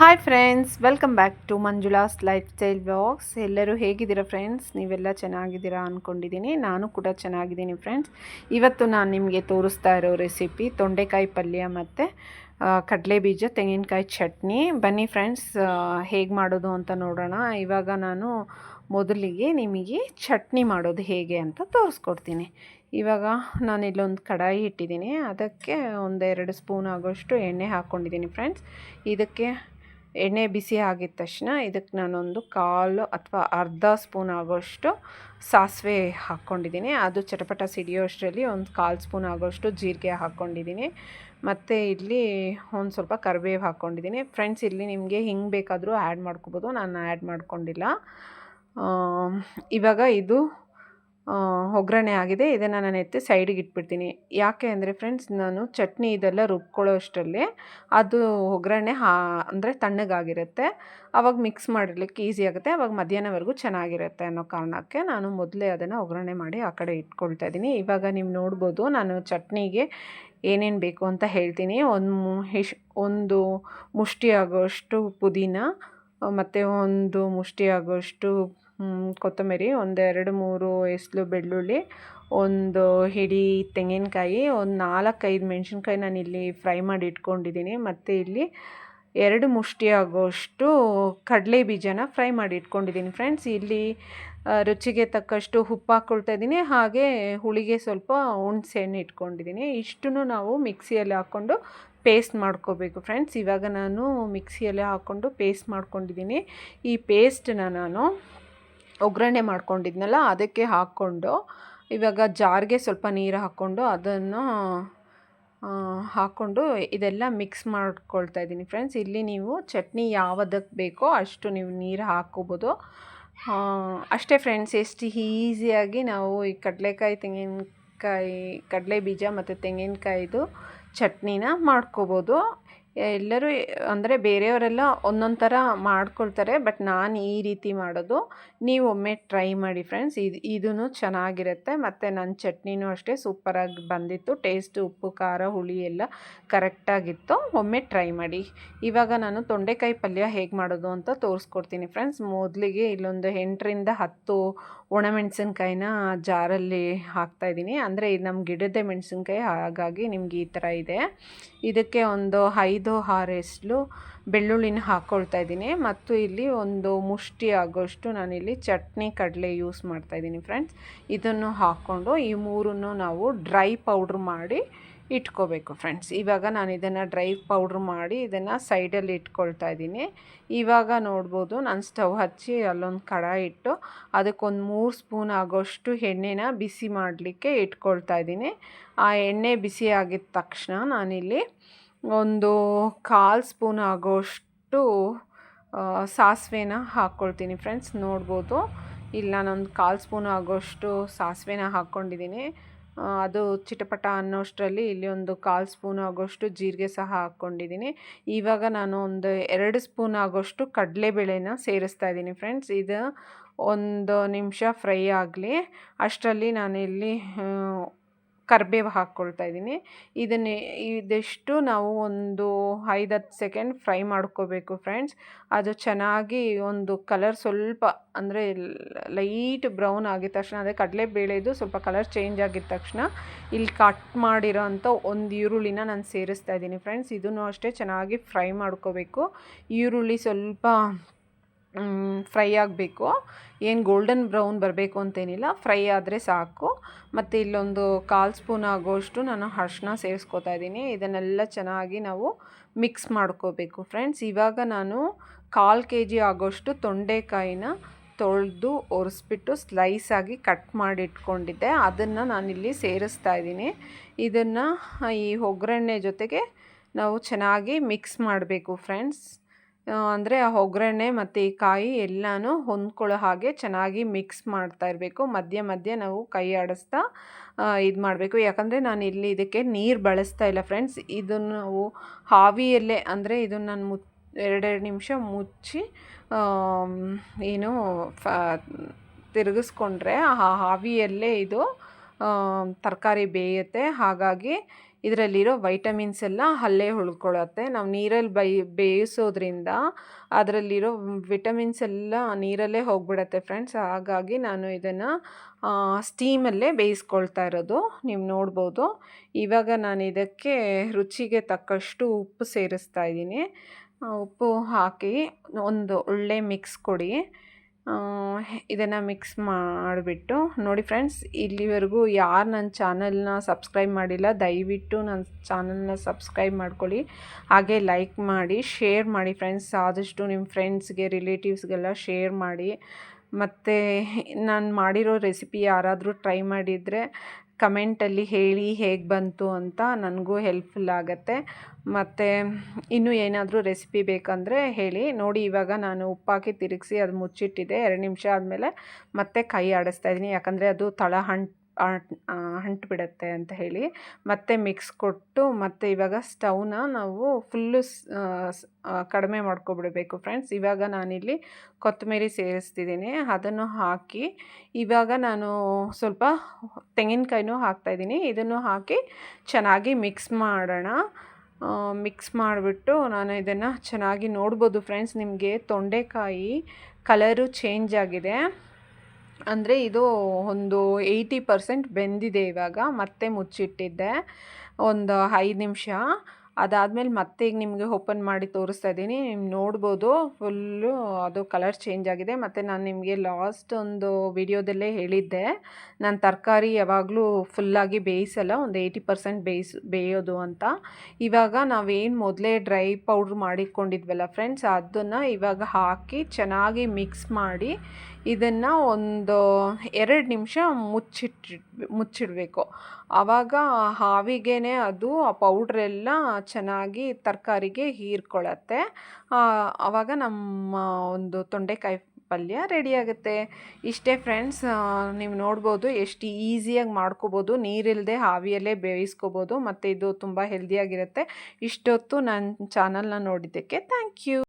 Hi friends welcome back to Manjula's lifestyle vlogs ಎಲ್ಲರೂ ಹೇಗಿದ್ದೀರಾ friends ನೀವೆಲ್ಲ ಚೆನ್ನಾಗಿದ್ದೀರಾ ಅಂದ್ಕೊಂಡಿದ್ದೀನಿ ನಾನು ಕೂಡ ಚೆನ್ನಾಗಿದ್ದೀನಿ ಫ್ರೆಂಡ್ಸ್ ಇವತ್ತು ನಾನು ನಿಮಗೆ ತೋರಿಸ್ತಾ ಇರೋ ರೆಸಿಪಿ ತೊಂಡೆಕಾಯಿ ಪಲ್ಯ ಮತ್ತು ಕಡಲೆ ಬೀಜ, ತೆಂಗಿನಕಾಯಿ ಚಟ್ನಿ. ಬನ್ನಿ ಫ್ರೆಂಡ್ಸ್ ಹೇಗೆ ಮಾಡೋದು ಅಂತ ನೋಡೋಣ. ಇವಾಗ ನಾನು ಮೊದಲಿಗೆ ನಿಮಗೆ ಚಟ್ನಿ ಮಾಡೋದು ಹೇಗೆ ಅಂತ ತೋರಿಸ್ಕೊಡ್ತೀನಿ. ಇವಾಗ ನಾನು ಇಲ್ಲೊಂದು ಕಡಾಯಿ ಇಟ್ಟಿದ್ದೀನಿ. ಅದಕ್ಕೆ ಒಂದೆರಡು ಸ್ಪೂನ್ ಆಗೋಷ್ಟು ಎಣ್ಣೆ ಹಾಕ್ಕೊಂಡಿದ್ದೀನಿ ಫ್ರೆಂಡ್ಸ್ ಇದಕ್ಕೆ ಎಣ್ಣೆ ಬಿಸಿ ಆಗಿದ ತಕ್ಷಣ ಇದಕ್ಕೆ ನಾನೊಂದು ಕಾಲು ಅಥವಾ ಅರ್ಧ ಸ್ಪೂನ್ ಆಗೋಷ್ಟು ಸಾಸಿವೆ ಹಾಕ್ಕೊಂಡಿದ್ದೀನಿ. ಅದು ಚಟಪಟ ಸಿಡಿಯೋ ಅಷ್ಟರಲ್ಲಿ ಒಂದು ಕಾಲು ಸ್ಪೂನ್ ಆಗೋಷ್ಟು ಜೀರಿಗೆ ಹಾಕ್ಕೊಂಡಿದ್ದೀನಿ. ಮತ್ತು ಇಲ್ಲಿ ಒಂದು ಸ್ವಲ್ಪ ಕರಿಬೇವು ಹಾಕ್ಕೊಂಡಿದ್ದೀನಿ. ಫ್ರೆಂಡ್ಸ್ ಇಲ್ಲಿ ನಿಮಗೆ ಹಿಂಗೆ ಬೇಕಾದರೂ ಆ್ಯಡ್ ಮಾಡ್ಕೋಬೋದು. ನಾನು ಆ್ಯಡ್ ಮಾಡ್ಕೊಂಡಿಲ್ಲ. ಇವಾಗ ಇದು ಒಗ್ಗರಣೆ ಆಗಿದೆ. ಇದನ್ನು ನಾನು ಎತ್ತಿ ಸೈಡಿಗೆ ಇಟ್ಬಿಡ್ತೀನಿ. ಯಾಕೆ ಅಂದರೆ ಫ್ರೆಂಡ್ಸ್ ನಾನು ಚಟ್ನಿ ಇದೆಲ್ಲ ರುಬ್ಕೊಳ್ಳೋ ಅಷ್ಟರಲ್ಲಿ ಅದು ಒಗ್ಗರಣೆ ಹಾ, ಅಂದರೆ ತಣ್ಣಗಾಗಿರುತ್ತೆ. ಆವಾಗ ಮಿಕ್ಸ್ ಮಾಡಲಿಕ್ಕೆ ಈಸಿ ಆಗುತ್ತೆ. ಆವಾಗ ಮಧ್ಯಾಹ್ನವರೆಗೂ ಚೆನ್ನಾಗಿರುತ್ತೆ ಅನ್ನೋ ಕಾರಣಕ್ಕೆ ನಾನು ಮೊದಲೇ ಅದನ್ನು ಒಗ್ಗರಣೆ ಮಾಡಿ ಆ ಕಡೆ ಇಟ್ಕೊಳ್ತಾ ಇದ್ದೀನಿ. ಇವಾಗ ನೀವು ನೋಡ್ಬೋದು, ನಾನು ಚಟ್ನಿಗೆ ಏನೇನು ಬೇಕು ಅಂತ ಹೇಳ್ತೀನಿ. ಒಂದು ಹಿಶ್, ಒಂದು ಮುಷ್ಟಿ ಆಗೋಷ್ಟು ಪುದೀನ, ಮತ್ತು ಒಂದು ಮುಷ್ಟಿ ಆಗೋಷ್ಟು ಕೊತ್ತಂಬರಿ ಒಂದೆರಡು ಮೂರು ಎಸ್ಲು ಬೆಳ್ಳುಳ್ಳಿ, ಒಂದು ಹಿಡಿ ತೆಂಗಿನಕಾಯಿ, ಒಂದು ನಾಲ್ಕೈದು ಮೆಣಸಿನ್ಕಾಯಿ ಇಲ್ಲಿ ಫ್ರೈ ಮಾಡಿ ಇಟ್ಕೊಂಡಿದ್ದೀನಿ ಮತ್ತು ಇಲ್ಲಿ ಎರಡು ಮುಷ್ಟಿ ಆಗೋಷ್ಟು ಕಡಲೆ ಬೀಜನ ಫ್ರೈ ಮಾಡಿ ಇಟ್ಕೊಂಡಿದ್ದೀನಿ ಫ್ರೆಂಡ್ಸ್ ಇಲ್ಲಿ ರುಚಿಗೆ ತಕ್ಕಷ್ಟು ಉಪ್ಪು ಹಾಕ್ಕೊಳ್ತಾ ಇದ್ದೀನಿ ಹಾಗೆ ಹುಳಿಗೆ ಸ್ವಲ್ಪ ಹುಣ್ಸೆಹಣ್ಣು ಇಟ್ಕೊಂಡಿದ್ದೀನಿ ಇಷ್ಟನ್ನು ನಾವು ಮಿಕ್ಸಿಯಲ್ಲಿ ಹಾಕ್ಕೊಂಡು ಪೇಸ್ಟ್ ಮಾಡ್ಕೋಬೇಕು ಫ್ರೆಂಡ್ಸ್ ಇವಾಗ ನಾನು ಮಿಕ್ಸಿಯಲ್ಲಿ ಹಾಕ್ಕೊಂಡು ಪೇಸ್ಟ್ ಮಾಡ್ಕೊಂಡಿದ್ದೀನಿ ಈ ಪೇಸ್ಟನ್ನ ನಾನು ಒಗ್ಗರಣೆ ಮಾಡ್ಕೊಂಡಿದ್ನಲ್ಲ, ಅದಕ್ಕೆ ಹಾಕ್ಕೊಂಡು, ಇವಾಗ ಜಾರ್ಗೆ ಸ್ವಲ್ಪ ನೀರು ಹಾಕ್ಕೊಂಡು ಅದನ್ನು ಹಾಕ್ಕೊಂಡು ಇದೆಲ್ಲ ಮಿಕ್ಸ್ ಮಾಡ್ಕೊಳ್ತಾ ಇದ್ದೀನಿ ಫ್ರೆಂಡ್ಸ್ ಇಲ್ಲಿ ನೀವು ಚಟ್ನಿ ಯಾವುದಕ್ಕೆ ಬೇಕೋ ಅಷ್ಟು ನೀವು ನೀರು ಹಾಕ್ಕೋಬೋದು. ಅಷ್ಟೇ ಫ್ರೆಂಡ್ಸ್ ಎಷ್ಟು ಈಸಿಯಾಗಿ ನಾವು ಈ ಕಡಲೆಕಾಯಿ, ತೆಂಗಿನಕಾಯಿ, ಕಡಲೆ ಬೀಜ ಮತ್ತು ತೆಂಗಿನಕಾಯಿದು ಚಟ್ನಿನ ಮಾಡ್ಕೋಬೋದು. ಎಲ್ಲರೂ ಅಂದರೆ ಬೇರೆಯವರೆಲ್ಲ ಒಂದೊಂದು ಥರ ಮಾಡ್ಕೊಳ್ತಾರೆ, ಬಟ್ ನಾನು ಈ ರೀತಿ ಮಾಡೋದು. ನೀವು ಒಮ್ಮೆ ಟ್ರೈ ಮಾಡಿ ಫ್ರೆಂಡ್ಸ್. ಇದು ಇದೂ ಚೆನ್ನಾಗಿರುತ್ತೆ. ಮತ್ತು ನನ್ನ ಚಟ್ನಿನೂ ಅಷ್ಟೇ ಸೂಪರಾಗಿ ಬಂದಿತ್ತು. ಟೇಸ್ಟ್, ಉಪ್ಪು, ಖಾರ, ಹುಳಿ ಎಲ್ಲ ಕರೆಕ್ಟಾಗಿತ್ತು. ಒಮ್ಮೆ ಟ್ರೈ ಮಾಡಿ. ಇವಾಗ ನಾನು ತೊಂಡೆಕಾಯಿ ಪಲ್ಯ ಹೇಗೆ ಮಾಡೋದು ಅಂತ ತೋರಿಸ್ಕೊಡ್ತೀನಿ ಫ್ರೆಂಡ್ಸ್. ಮೊದಲಿಗೆ ಇಲ್ಲೊಂದು ಎಂಟರಿಂದ ಹತ್ತು ಒಣಮೆಣಸಿನ್ಕಾಯಿನ ಜಾರಲ್ಲಿ ಹಾಕ್ತಾಯಿದ್ದೀನಿ ಅಂದರೆ ಇದು ನಮ್ಮ ಗಿಡದ ಮೆಣಸಿನ್ಕಾಯಿ, ಹಾಗಾಗಿ ನಿಮ್ಗೆ ಈ ಥರ ಇದೆ. ಇದಕ್ಕೆ ಒಂದು ಐದು ಆರು ಆರೆಸ್ಲು ಬೆಳ್ಳುಳ್ಳಿನ ಹಾಕ್ಕೊಳ್ತಾ ಇದ್ದೀನಿ. ಮತ್ತು ಇಲ್ಲಿ ಒಂದು ಮುಷ್ಟಿ ಆಗೋಷ್ಟು ನಾನಿಲ್ಲಿ ಚಟ್ನಿ ಕಡಲೆ ಯೂಸ್ ಮಾಡ್ತಾ ಇದ್ದೀನಿ ಫ್ರೆಂಡ್ಸ್. ಇದನ್ನು ಹಾಕ್ಕೊಂಡು ಈ ಮೂರನ್ನು ನಾವು ಡ್ರೈ ಪೌಡ್ರ್ ಮಾಡಿ ಇಟ್ಕೋಬೇಕು ಫ್ರೆಂಡ್ಸ್. ಇವಾಗ ನಾನು ಇದನ್ನು ಡ್ರೈ ಪೌಡ್ರ್ ಮಾಡಿ ಇದನ್ನು ಸೈಡಲ್ಲಿ ಇಟ್ಕೊಳ್ತಾ ಇದ್ದೀನಿ. ಇವಾಗ ನೋಡ್ಬೋದು ನಾನು ಸ್ಟವ್ ಹಚ್ಚಿ ಅಲ್ಲೊಂದು ಕಡ ಇಟ್ಟು ಅದಕ್ಕೊಂದು ಮೂರು ಸ್ಪೂನ್ ಆಗೋಷ್ಟು ಎಣ್ಣೆನ ಬಿಸಿ ಮಾಡಲಿಕ್ಕೆ ಇಟ್ಕೊಳ್ತಾ ಇದ್ದೀನಿ. ಆ ಎಣ್ಣೆ ಬಿಸಿ ಆಗಿದ ತಕ್ಷಣ ನಾನಿಲ್ಲಿ ಒಂದು ಕಾಲು ಸ್ಪೂನ್ ಆಗೋಷ್ಟು ಸಾಸಿವೆನ ಹಾಕ್ಕೊಳ್ತೀನಿ ಫ್ರೆಂಡ್ಸ್ ನೋಡ್ಬೋದು. ಇಲ್ಲ ನಾನೊಂದು ಕಾಲು ಸ್ಪೂನ್ ಆಗೋಷ್ಟು ಸಾಸಿವೆನ ಹಾಕ್ಕೊಂಡಿದ್ದೀನಿ. ಅದು ಚಿಟಪಟ ಅನ್ನೋಷ್ಟರಲ್ಲಿ ಇಲ್ಲಿ ಒಂದು ಕಾಲು ಸ್ಪೂನ್ ಆಗೋಷ್ಟು ಜೀರಿಗೆ ಸಹ ಹಾಕ್ಕೊಂಡಿದ್ದೀನಿ. ಇವಾಗ ನಾನು ಒಂದು ಎರಡು ಸ್ಪೂನ್ ಆಗೋಷ್ಟು ಕಡಲೆಬೇಳೆನ ಸೇರಿಸ್ತಾ ಇದ್ದೀನಿ ಫ್ರೆಂಡ್ಸ್ ಇದು ಒಂದು ನಿಮಿಷ ಫ್ರೈ ಆಗಲಿ. ಅಷ್ಟರಲ್ಲಿ ನಾನಿಲ್ಲಿ ಕರಿಬೇವು ಹಾಕ್ಕೊಳ್ತಾ ಇದ್ದೀನಿ. ಇದನ್ನೇ ಇದಿಷ್ಟು ನಾವು ಒಂದು ಐದು ಹತ್ತು ಸೆಕೆಂಡ್ ಫ್ರೈ ಮಾಡ್ಕೋಬೇಕು ಫ್ರೆಂಡ್ಸ್. ಅದು ಚೆನ್ನಾಗಿ ಒಂದು ಕಲರ್ ಸ್ವಲ್ಪ ಅಂದರೆ ಲೈಟ್ ಬ್ರೌನ್ ಆಗಿದ ತಕ್ಷಣ, ಅದೇ ಕಡಲೆಬೇಳೆದು ಸ್ವಲ್ಪ ಕಲರ್ ಚೇಂಜ್ ಆಗಿದ ತಕ್ಷಣ ಇಲ್ಲಿ ಕಟ್ ಮಾಡಿರೋ ಅಂಥ ಒಂದು ಈರುಳ್ಳಿನ ನಾನು ಸೇರಿಸ್ತಾ ಇದ್ದೀನಿ ಫ್ರೆಂಡ್ಸ್. ಇದನ್ನು ಅಷ್ಟೇ ಚೆನ್ನಾಗಿ ಫ್ರೈ ಮಾಡ್ಕೋಬೇಕು. ಈರುಳ್ಳಿ ಸ್ವಲ್ಪ ಫ್ರೈ ಆಗಬೇಕು. ಏನು ಗೋಲ್ಡನ್ ಬ್ರೌನ್ ಬರಬೇಕು ಅಂತೇನಿಲ್ಲ, ಫ್ರೈ ಆದರೆ ಸಾಕು. ಮತ್ತು ಇಲ್ಲೊಂದು ಕಾಲು ಸ್ಪೂನ್ ಆಗೋಷ್ಟು ನಾನು ಅರ್ಶಿನ ಸೇರಿಸ್ಕೋತಾ ಇದ್ದೀನಿ. ಇದನ್ನೆಲ್ಲ ಚೆನ್ನಾಗಿ ನಾವು ಮಿಕ್ಸ್ ಮಾಡ್ಕೋಬೇಕು ಫ್ರೆಂಡ್ಸ್ ಇವಾಗ ನಾನು ಕಾಲು ಕೆ ಜಿ ಆಗೋಷ್ಟು ತೊಂಡೆಕಾಯಿನ ತೊಳೆದು ಒರೆಸ್ಬಿಟ್ಟು ಸ್ಲೈಸಾಗಿ ಕಟ್ ಮಾಡಿ ಇಟ್ಕೊಂಡಿದ್ದೆ ಅದನ್ನು ನಾನಿಲ್ಲಿ ಸೇರಿಸ್ತಾ ಇದ್ದೀನಿ. ಇದನ್ನು ಈ ಒಗ್ಗರಣೆ ಜೊತೆಗೆ ನಾವು ಚೆನ್ನಾಗಿ ಮಿಕ್ಸ್ ಮಾಡಬೇಕು ಫ್ರೆಂಡ್ಸ್ ಅಂದರೆ ಆ ಒಗ್ಗರಣೆ ಮತ್ತು ಈ ಕಾಯಿ ಎಲ್ಲನೂ ಹೊಂದ್ಕೊಳ್ಳೋ ಹಾಗೆ ಚೆನ್ನಾಗಿ ಮಿಕ್ಸ್ ಮಾಡ್ತಾ ಇರಬೇಕು. ಮಧ್ಯೆ ಮಧ್ಯೆ ನಾವು ಕೈ ಆಡಿಸ್ತಾ ಇದು ಮಾಡಬೇಕು. ಯಾಕಂದರೆ ನಾನು ಇಲ್ಲಿ ಇದಕ್ಕೆ ನೀರು ಬಳಸ್ತಾ ಇಲ್ಲ ಫ್ರೆಂಡ್ಸ್ ಇದನ್ನು ನಾವು ಹಾವಿಯಲ್ಲೇ, ಅಂದರೆ ಇದನ್ನು ನಾನು ಮುತ್ ಎರಡೆರಡು ನಿಮಿಷ ಮುಚ್ಚಿ ಏನು ಫ, ತಿರುಗಿಸ್ಕೊಂಡ್ರೆ ಆ ಹಾವಿಯಲ್ಲೇ ಇದು ತರಕಾರಿ ಬೇಯುತ್ತೆ. ಹಾಗಾಗಿ ಇದರಲ್ಲಿರೋ ವೈಟಮಿನ್ಸ್ ಎಲ್ಲ ಅಲ್ಲೇ ಉಳ್ಕೊಳ್ಳುತ್ತೆ. ನಾವು ನೀರಲ್ಲಿ ಬೈ, ಬೇಯಿಸೋದ್ರಿಂದ ಅದರಲ್ಲಿರೋ ವಿಟಮಿನ್ಸ್ ಎಲ್ಲ ನೀರಲ್ಲೇ ಹೋಗ್ಬಿಡತ್ತೆ ಫ್ರೆಂಡ್ಸ್ ಹಾಗಾಗಿ ನಾನು ಇದನ್ನು ಸ್ಟೀಮಲ್ಲೇ ಬೇಯಿಸ್ಕೊಳ್ತಾ ಇರೋದು. ನೀವು ನೋಡ್ಬೋದು. ಇವಾಗ ನಾನು ಇದಕ್ಕೆ ರುಚಿಗೆ ತಕ್ಕಷ್ಟು ಉಪ್ಪು ಸೇರಿಸ್ತಾ ಇದ್ದೀನಿ. ಉಪ್ಪು ಹಾಕಿ ಒಂದು ಒಳ್ಳೆ ಮಿಕ್ಸ್ ಕೊಡಿ. ಇದನ್ನು ಮಿಕ್ಸ್ ಮಾಡಿಬಿಟ್ಟು ನೋಡಿ ಫ್ರೆಂಡ್ಸ್ ಇಲ್ಲಿವರೆಗೂ ಯಾರು ನನ್ನ ಚಾನಲ್ನ ಸಬ್ಸ್ಕ್ರೈಬ್ ಮಾಡಿಲ್ಲ, ದಯವಿಟ್ಟು ನನ್ನ ಚಾನಲ್ನ ಸಬ್ಸ್ಕ್ರೈಬ್ ಮಾಡ್ಕೊಳ್ಳಿ. ಹಾಗೆ ಲೈಕ್ ಮಾಡಿ ಶೇರ್ ಮಾಡಿ ಫ್ರೆಂಡ್ಸ್ ಆದಷ್ಟು ನಿಮ್ಮ ಫ್ರೆಂಡ್ಸ್ಗೆ ರಿಲೇಟಿವ್ಸ್ಗೆಲ್ಲ ಶೇರ್ ಮಾಡಿ. ಮತ್ತು ನಾನು ಮಾಡಿರೋ ರೆಸಿಪಿ ಯಾರಾದರೂ ಟ್ರೈ ಮಾಡಿದರೆ ಕಮೆಂಟಲ್ಲಿ ಹೇಳಿ ಹೇಗೆ ಬಂತು ಅಂತ ನನಗೂ ಹೆಲ್ಪ್ಫುಲ್ ಆಗುತ್ತೆ. ಮತ್ತು ಇನ್ನೂ ಏನಾದರೂ ರೆಸಿಪಿ ಬೇಕಂದರೆ ಹೇಳಿ. ನೋಡಿ, ಇವಾಗ ನಾನು ಉಪ್ಪಾಕಿ ತಿರುಗಿಸಿ ಅದು ಮುಚ್ಚಿಟ್ಟಿದೆ ಎರಡು ನಿಮಿಷ ಆದಮೇಲೆ ಮತ್ತೆ ಕೈ ಆಡಿಸ್ತಾ ಇದ್ದೀನಿ. ಯಾಕಂದರೆ ಅದು ತಳ ಹಂಟ್ ಅಂಟು ಬಿಡುತ್ತೆ ಅಂತ ಹೇಳಿ ಮತ್ತೆ ಮಿಕ್ಸ್ ಕೊಟ್ಟು ಮತ್ತು ಇವಾಗ ಸ್ಟವ್ನ ನಾವು ಫುಲ್ಲು ಕಡಿಮೆ ಮಾಡ್ಕೊಬಿಡಬೇಕು ಫ್ರೆಂಡ್ಸ್ ಇವಾಗ ನಾನಿಲ್ಲಿ ಕೊತ್ತಂಬರಿ ಸೇರಿಸ್ತಿದ್ದೀನಿ. ಅದನ್ನು ಹಾಕಿ ಇವಾಗ ನಾನು ಸ್ವಲ್ಪ ತೆಂಗಿನಕಾಯಿನೂ ಹಾಕ್ತಾಯಿದ್ದೀನಿ ಇದನ್ನು ಹಾಕಿ ಚೆನ್ನಾಗಿ ಮಿಕ್ಸ್ ಮಾಡೋಣ. ಮಿಕ್ಸ್ ಮಾಡಿಬಿಟ್ಟು ನಾನು ಇದನ್ನು ಚೆನ್ನಾಗಿ ನೋಡ್ಬೋದು ಫ್ರೆಂಡ್ಸ್ ನಿಮಗೆ ತೊಂಡೆಕಾಯಿ ಕಲರು ಚೇಂಜ್ ಆಗಿದೆ. ಅಂದರೆ ಇದು ಒಂದು ಏಯ್ಟಿ ಪರ್ಸೆಂಟ್ ಬೆಂದಿದೆ ಇವಾಗ. ಮತ್ತೆ ಮುಚ್ಚಿಟ್ಟಿದ್ದೆ. ಒಂದು ಐದು ನಿಮಿಷ. ಅದಾದಮೇಲೆ ಮತ್ತೆ ಈಗ ನಿಮಗೆ ಓಪನ್ ಮಾಡಿ ತೋರಿಸ್ತಾ ಇದ್ದೀನಿ. ನೀವು ನೋಡ್ಬೋದು. ಫುಲ್ಲು ಅದು ಕಲರ್ ಚೇಂಜ್ ಆಗಿದೆ. ಮತ್ತು ನಾನು ನಿಮಗೆ ಲಾಸ್ಟ್ ಒಂದು ವಿಡಿಯೋದಲ್ಲೇ ಹೇಳಿದ್ದೆ. ನಾನು ತರಕಾರಿ ಯಾವಾಗಲೂ ಫುಲ್ಲಾಗಿ ಬೇಯಿಸಲ್ಲ. ಒಂದು ಏಯ್ಟಿ ಪರ್ಸೆಂಟ್ ಬೇಯಿಸ್, ಬೇಯೋದು ಅಂತ. ಇವಾಗ ನಾವೇನು ಮೊದಲೇ ಡ್ರೈ ಪೌಡ್ರ್ ಮಾಡಿಕೊಂಡಿದ್ವಲ್ಲ ಫ್ರೆಂಡ್ಸ್ ಅದನ್ನು ಇವಾಗ ಹಾಕಿ ಚೆನ್ನಾಗಿ ಮಿಕ್ಸ್ ಮಾಡಿ ಇದನ್ನು ಒಂದು ಎರಡು ನಿಮಿಷ ಮುಚ್ಚಿಟ್ಟು, ಮುಚ್ಚಿಡಬೇಕು. ಆವಾಗ ಹಾವಿಗೆ ಅದು ಆ ಪೌಡ್ರೆಲ್ಲ ಚೆನ್ನಾಗಿ ತರಕಾರಿಗೆ ಹೀರ್ಕೊಳ್ಳುತ್ತೆ ಆವಾಗ ನಮ್ಮ ಒಂದು ತೊಂಡೆಕಾಯಿ ಪಲ್ಯ ರೆಡಿ ಆಗುತ್ತೆ. ಇಷ್ಟೇ ಫ್ರೆಂಡ್ಸ್ ನೀವು ನೋಡ್ಬೋದು ಎಷ್ಟು ಈಸಿಯಾಗಿ ಮಾಡ್ಕೋಬೋದು. ನೀರಿಲ್ಲದೆ ಹಾವಿಯಲ್ಲೇ ಬೇಯಿಸ್ಕೋಬೋದು. ಮತ್ತು ಇದು ತುಂಬ ಹೆಲ್ದಿಯಾಗಿರುತ್ತೆ ಇಷ್ಟೊತ್ತು ನನ್ನ ಚಾನಲ್ನ ನೋಡಿದ್ದಕ್ಕೆ ಥ್ಯಾಂಕ್ ಯು